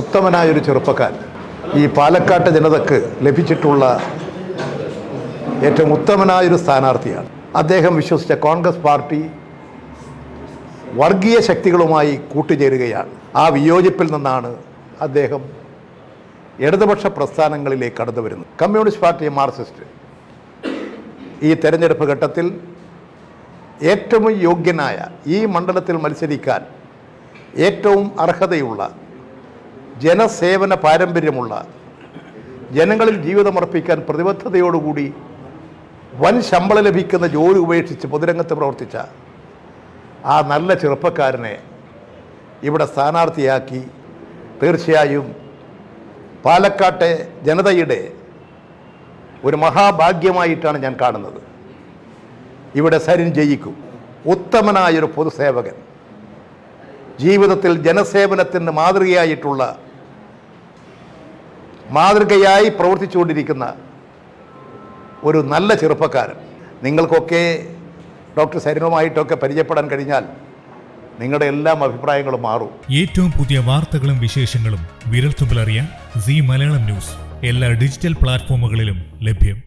ഉത്തമനായൊരു ചെറുപ്പക്കാരൻ. ഈ പാലക്കാട്ട് ജനതക്ക് ലഭിച്ചിട്ടുള്ള ഏറ്റവും ഉത്തമനായൊരു സ്ഥാനാർത്ഥിയാണ്. അദ്ദേഹം വിശ്വസിച്ച കോൺഗ്രസ് പാർട്ടി വർഗീയ ശക്തികളുമായി കൂട്ടുചേരുകയാണ്. ആ വിയോജിപ്പിൽ നിന്നാണ് അദ്ദേഹം ഇടതുപക്ഷ പ്രസ്ഥാനങ്ങളിലേക്ക് കടന്നു വരുന്നത്. Communist Party Marxist. ഈ തെരഞ്ഞെടുപ്പ് ഘട്ടത്തിൽ ഏറ്റവും യോഗ്യനായ ഈ മണ്ഡലത്തിൽ മത്സരിക്കാൻ ഏറ്റവും അർഹതയുള്ള ജനസേവന പാരമ്പര്യമുള്ള ജനങ്ങളിൽ ജീവിതമർപ്പിക്കാൻ പ്രതിബദ്ധതയോടുകൂടി വൻ ശമ്പളം ലഭിക്കുന്ന ജോലി ഉപേക്ഷിച്ച് പൊതുരംഗത്ത് പ്രവർത്തിച്ച ആ നല്ല ചെറുപ്പക്കാരനെ ഇവിടെ സ്ഥാനാർത്ഥിയാക്കി തീർച്ചയായും പാലക്കാട്ടെ ജനതയുടെ ഒരു മഹാഭാഗ്യമായിട്ടാണ് ഞാൻ കാണുന്നത്. ഇവിടെ സരിൻ ജയിക്കും. ഉത്തമനായൊരു പൊതുസേവകൻ. ജീവിതത്തിൽ ജനസേവനത്തിന്റെ മാതൃകയായിട്ടുള്ള മാതൃകയായി പ്രവർത്തിച്ചുകൊണ്ടിരിക്കുന്ന ഒരു നല്ല ചെറുപ്പക്കാരൻ. നിങ്ങൾക്കൊക്കെ ഡോക്ടർ സരിനുമായിട്ടൊക്കെ പരിചയപ്പെടാൻ കഴിഞ്ഞാൽ നിങ്ങളുടെ എല്ലാം അഭിപ്രായങ്ങളും മാറും. ഏറ്റവും പുതിയ വാർത്തകളും വിശേഷങ്ങളും വിരൽത്തുമ്പിലറിയാൻ സി മലയാളം ന്യൂസ്. എല്ലാ ഡിജിറ്റൽ പ്ലാറ്റ്ഫോമുകളിലും ലഭ്യം.